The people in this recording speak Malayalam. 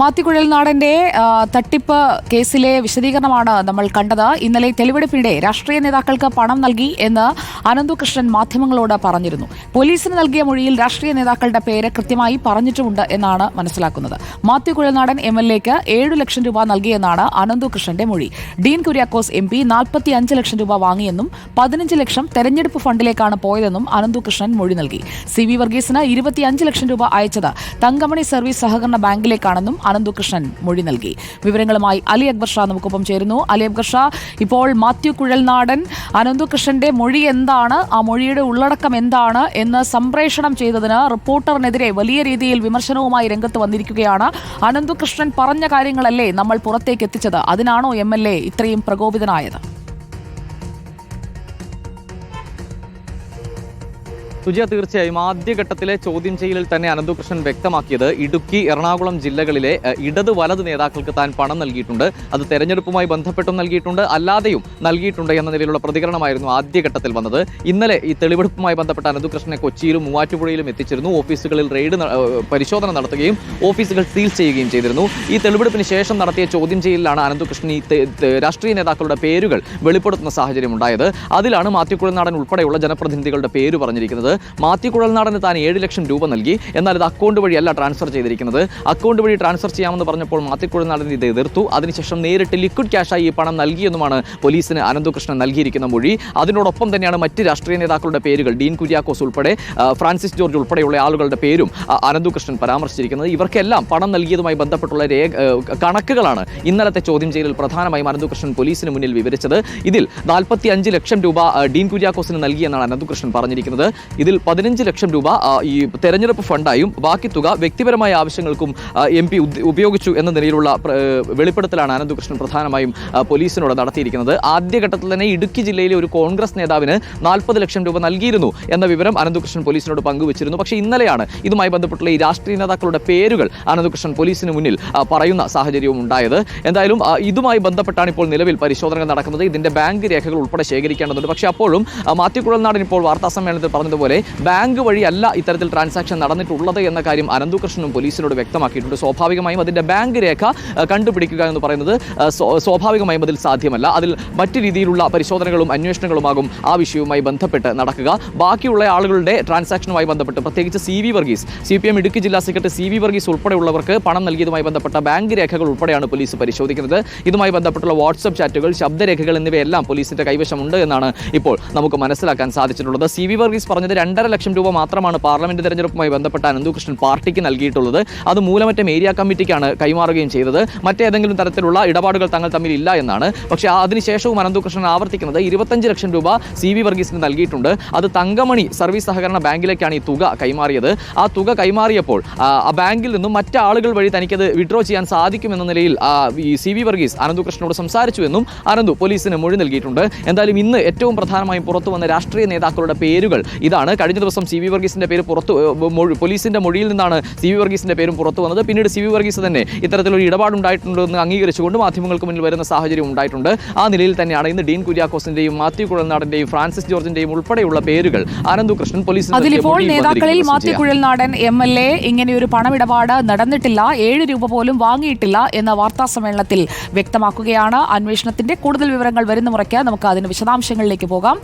മാത്തിക്കുഴൽനാടന്റെ നാടന്റെ തട്ടിപ്പ് കേസിലെ വിശദീകരണമാണ് നമ്മൾ കണ്ടത്. ഇന്നലെ തെളിവെടുപ്പിനിടെ രാഷ്ട്രീയ നേതാക്കൾക്ക് പണം നൽകി എന്ന് അനന്തുകൃഷ്ണൻ മാധ്യമങ്ങളോട് പറഞ്ഞിരുന്നു. പോലീസിന് നൽകിയ മൊഴിയിൽ രാഷ്ട്രീയ നേതാക്കളുടെ പേര് കൃത്യമായി പറഞ്ഞിട്ടുമുണ്ട് എന്നാണ് മനസ്സിലാക്കുന്നത്. മാത്തിക്കുഴൽ നാടൻ എം എൽ എക്ക് ഏഴു ലക്ഷം രൂപ നൽകിയെന്നാണ് അനന്തുകൃഷ്ണന്റെ മൊഴി. ഡീൻ കുര്യാക്കോസ് എം പി നാൽപ്പത്തി അഞ്ച് ലക്ഷം രൂപ വാങ്ങിയെന്നും പതിനഞ്ച് ലക്ഷം തെരഞ്ഞെടുപ്പ് ഫണ്ടിലേക്കാണ് പോയതെന്നും അനന്തുകൃഷ്ണൻ മൊഴി നൽകി. സി വി വർഗീസിന് ഇരുപത്തിയഞ്ച് ലക്ഷം രൂപ അയച്ചത് തങ്കമണി സർവീസ് സഹകരണ ബാങ്കിലേക്കാണെന്നും അനന്തുകൃഷ്ണൻ മൊഴി നൽകി. വിവരങ്ങളുമായി അലി അക്ബർ ഷാ നമുക്കൊപ്പം ചേരുന്നു. അലി അക്ബർ ഷാ ഇപ്പോൾ മാത്യു കുഴൽനാടൻ അനന്തുകൃഷ്ണന്റെ മൊഴി എന്താണ്? ആ മൊഴിയുടെ ഉള്ളടക്കം എന്താണ് എന്ന് സംപ്രേഷണം ചെയ്തതിന് റിപ്പോർട്ടറിനെതിരെ വലിയ രീതിയിൽ വിമർശനവുമായി രംഗത്ത് വന്നിരിക്കുകയാണ് അനന്തുകൃഷ്ണൻ പറഞ്ഞ കാര്യങ്ങളല്ലേ നമ്മൾ പുറത്തേക്ക് എത്തിച്ചത്? അതിനാണോ എം ഇത്രയും പ്രകോപിതനായത്? സുജിയ തീർച്ചയായും ആദ്യഘട്ടത്തിലെ ചോദ്യം ചെയ്യലിൽ തന്നെ അനന്തകൃഷ്ണൻ വ്യക്തമാക്കിയത് ഇടുക്കി എറണാകുളം ജില്ലകളിലെ ഇടത് വലത് നേതാക്കൾക്ക് താൻ പണം നൽകിയിട്ടുണ്ട്. അത് തെരഞ്ഞെടുപ്പുമായി ബന്ധപ്പെട്ടും നൽകിയിട്ടുണ്ട് അല്ലാതെയും നൽകിയിട്ടുണ്ട് എന്ന നിലയിലുള്ള പ്രതികരണമായിരുന്നു ആദ്യഘട്ടത്തിൽ വന്നത്. ഇന്നലെ ഈ തെളിവെടുപ്പുമായി ബന്ധപ്പെട്ട അനന്തകൃഷ്ണനെ കൊച്ചിയിലും മൂവാറ്റുപുഴയിലും എത്തിച്ചിരുന്നു. ഓഫീസുകളിൽ റെയ്ഡ് പരിശോധന നടത്തുകയും ഓഫീസുകൾ സീൽ ചെയ്യുകയും ചെയ്തിരുന്നു. ഈ തെളിവെടുപ്പിന് ശേഷം നടത്തിയ ചോദ്യം ചെയ്യലിലാണ് അനന്തകൃഷ്ണൻ ഈ രാഷ്ട്രീയ നേതാക്കളുടെ പേരുകൾ വെളിപ്പെടുത്തുന്ന സാഹചര്യം ഉണ്ടായത് അതിലാണ് മാത്യു കുഴൽനാടൻ ഉൾപ്പെടെയുള്ള ജനപ്രതിനിധികളുടെ പേര് പറഞ്ഞിരിക്കുന്നത്. മാത്യു കുഴൽനാടന് താൻ ഏഴ് ലക്ഷം രൂപ നൽകി. എന്നാൽ ഇത് അക്കൗണ്ട് വഴിയല്ല ട്രാൻസ്ഫർ ചെയ്തിരിക്കുന്നത്. അക്കൗണ്ട് വഴി ട്രാൻസ്ഫർ ചെയ്യാമെന്ന് പറഞ്ഞപ്പോൾ മാത്യു കുഴൽനാടൻ ഇത് എതിർത്തു. അതിനുശേഷം നേരിട്ട് ലിക്വിഡ് ക്യാഷായി ഈ പണം നൽകിയെന്നുമാണ് പോലീസിന് അനന്തകൃഷ്ണൻ നൽകിയിരിക്കുന്ന മൊഴി. അതിനോടൊപ്പം തന്നെയാണ് മറ്റ് രാഷ്ട്രീയ നേതാക്കളുടെ പേരുകൾ ഡീൻ കുര്യാക്കോസ് ഉൾപ്പെടെ ഫ്രാൻസിസ് ജോർജ് ഉൾപ്പെടെയുള്ള ആളുകളുടെ പേരും അനന്തകൃഷ്ണൻ പരാമർശിച്ചിരിക്കുന്നത്. ഇവർക്കെല്ലാം പണം നൽകിയതുമായി ബന്ധപ്പെട്ടുള്ള രേഖ കണക്കുകളാണ് ഇന്നലത്തെ ചോദ്യം ചെയ്യലിൽ പ്രധാനമായും അനന്തകൃഷ്ണൻ പോലീസിന് മുന്നിൽ വിവരിച്ചത്. ഇതിൽ നാൽപ്പത്തി ലക്ഷം രൂപ ഡീൻ കുര്യാക്കോസിന് നൽകിയെന്നാണ് അനന്തകൃഷ്ണൻ പറഞ്ഞിരിക്കുന്നത്. ഇതിൽ പതിനഞ്ച് ലക്ഷം രൂപ ഈ തെരഞ്ഞെടുപ്പ് ഫണ്ടായും ബാക്കി തുക വ്യക്തിപരമായ ആവശ്യങ്ങൾക്കും എം പി ഉപയോഗിച്ചു എന്ന നിലയിലുള്ള വെളിപ്പെടുത്തലാണ് അനന്തകൃഷ്ണൻ പ്രധാനമായും പോലീസിനോട് നടത്തിയിരിക്കുന്നത്. ആദ്യഘട്ടത്തിൽ തന്നെ ഇടുക്കി ജില്ലയിലെ ഒരു കോൺഗ്രസ് നേതാവിന് നാൽപ്പത് ലക്ഷം രൂപ നൽകിയിരുന്നു എന്ന വിവരം അനന്തകൃഷ്ണൻ പോലീസിനോട് പങ്കുവച്ചിരുന്നു. പക്ഷേ ഇന്നലെയാണ് ഇതുമായി ബന്ധപ്പെട്ടുള്ള ഈ രാഷ്ട്രീയ നേതാക്കളുടെ പേരുകൾ അനന്തകൃഷ്ണൻ പോലീസിന് മുന്നിൽ പറയുന്ന സാഹചര്യവും ഉണ്ടായത്. എന്തായാലും ഇതുമായി ബന്ധപ്പെട്ടാണ് ഇപ്പോൾ നിലവിൽ പരിശോധനകൾ നടക്കുന്നത്. ഇതിന്റെ ബാങ്ക് രേഖകൾ ഉൾപ്പെടെ ശേഖരിക്കേണ്ടതുണ്ട്. പക്ഷേ അപ്പോഴും മാത്യു കുഴൽനാടൻ ഇപ്പോൾ വാർത്താ സമ്മേളനത്തിൽ പറഞ്ഞതുപോലെ ബാങ്ക് വഴിയല്ല ഇത്തരത്തിൽ ട്രാൻസാക്ഷൻ നടന്നിട്ടുള്ളത് എന്ന കാര്യം അനന്തുകൃഷ്ണനും പോലീസിനോട് വ്യക്തമാക്കിയിട്ടുണ്ട്. സ്വാഭാവികമായും അതിന്റെ ബാങ്ക് രേഖ കണ്ടുപിടിക്കുക എന്ന് പറയുന്നത് സ്വാഭാവികമായും അതിൽ സാധ്യമല്ല. അതിൽ മറ്റു രീതിയിലുള്ള പരിശോധനകളും അന്വേഷണങ്ങളുമാകും ആ വിഷയവുമായി ബന്ധപ്പെട്ട് നടക്കുക. ബാക്കിയുള്ള ആളുകളുടെ ട്രാൻസാക്ഷനുമായി ബന്ധപ്പെട്ട് പ്രത്യേകിച്ച് C V Varghese C P M Idukki ജില്ലാ സെക്രട്ടറി സി വി വർഗീസ് ഉൾപ്പെടെയുള്ളവർക്ക് പണം നൽകിയതുമായി ബന്ധപ്പെട്ട ബാങ്ക് രേഖകൾ ഉൾപ്പെടെയാണ് പോലീസ് പരിശോധിക്കുന്നത്. ഇതുമായി ബന്ധപ്പെട്ടുള്ള വാട്സപ്പ് ചാറ്റുകൾ ശബ്ദരേഖകൾ എന്നിവയെല്ലാം പോലീസിന്റെ കൈവശമുണ്ട് എന്നാണ് ഇപ്പോൾ നമുക്ക് മനസ്സിലാക്കാൻ സാധിച്ചിട്ടുള്ളത്. സി വി വർഗീസ് പറഞ്ഞത് രണ്ടര ലക്ഷം രൂപ മാത്രമാണ് പാർലമെന്റ് തെരഞ്ഞെടുപ്പുമായി ബന്ധപ്പെട്ട അനന്തകൃഷ്ണൻ പാർട്ടിക്ക് നൽകിയിട്ടുള്ളത്. അത് മൂലമറ്റം ഏരിയ കമ്മിറ്റിക്കാണ് കൈമാറുകയും ചെയ്തത്. മറ്റേതെങ്കിലും തരത്തിലുള്ള ഇടപാടുകൾ തങ്ങൾ തമ്മിൽ ഇല്ല എന്നാണ്. പക്ഷേ അതിനുശേഷവും അനന്തകൃഷ്ണൻ ആവർത്തിക്കുന്നത് ഇരുപത്തഞ്ച് ലക്ഷം രൂപ സി വി വർഗീസിന് നൽകിയിട്ടുണ്ട്. അത് തങ്കമണി സർവീസ് സഹകരണ ബാങ്കിലേക്കാണ് ഈ തുക കൈമാറിയത്. ആ തുക കൈമാറിയപ്പോൾ ആ, ബാങ്കിൽ നിന്നും മറ്റു ആളുകൾ വഴി തനിക്കത് വിഡ്രോ ചെയ്യാൻ സാധിക്കുമെന്ന നിലയിൽ ഈ സി വി വർഗീസ് അനന്തുകൃഷ്ണനോട് സംസാരിച്ചു എന്നും അനന്തു പോലീസിന് മൊഴി നൽകിയിട്ടുണ്ട്. എന്തായാലും ഇന്ന് ഏറ്റവും പ്രധാനമായും പുറത്തു വന്ന രാഷ്ട്രീയ നേതാക്കളുടെ പേരുകൾ ഇതാണ്. കഴിഞ്ഞ ദിവസം സി വി വർഗീസിന്റെ പേര് പുറത്തു പോലീസിന്റെ പോലീസിന്റെ മൊഴിയിൽ നിന്നാണ് സി വി വർഗീസിന്റെ പേരും പുറത്തു വന്നത്. പിന്നീട് സി വി വർഗീസ് തന്നെ ഇത്തരത്തിലൊരു ഇടപാടുണ്ടായിട്ടുണ്ടെന്ന് അംഗീകരിച്ചുകൊണ്ട് മാധ്യമങ്ങൾക്ക് മുന്നിൽ വരുന്ന സാഹചര്യം ഉണ്ടായിട്ടുണ്ട്. ആ നിലയിൽ തന്നെയാണ് ഇന്ന് ഡീൻ കുര്യാക്കോസിന്റെയും മാത്യു കുഴൽനാടന്റെയും ഫ്രാൻസിസ് ജോർജിന്റെയും ഉൾപ്പെടെയുള്ള പേരുകൾ ആനന്ദു കൃഷ്ണൻ പോലീസ് അതിലിപ്പോൾ നേതാക്കളിൽ Mathew Kuzhalnadan M L A ഇങ്ങനെ ഒരു പണമിടപാട് നടന്നിട്ടില്ല ഏഴ് രൂപ പോലും വാങ്ങിയിട്ടില്ല എന്ന വാർത്താ സമ്മേളനത്തിൽ വ്യക്തമാക്കുകയാണ്. അന്വേഷണത്തിന്റെ കൂടുതൽ വിവരങ്ങൾ വരുന്ന മുറയ്ക്ക് നമുക്ക് അതിന് വിശദാംശങ്ങളിലേക്ക് പോകാം.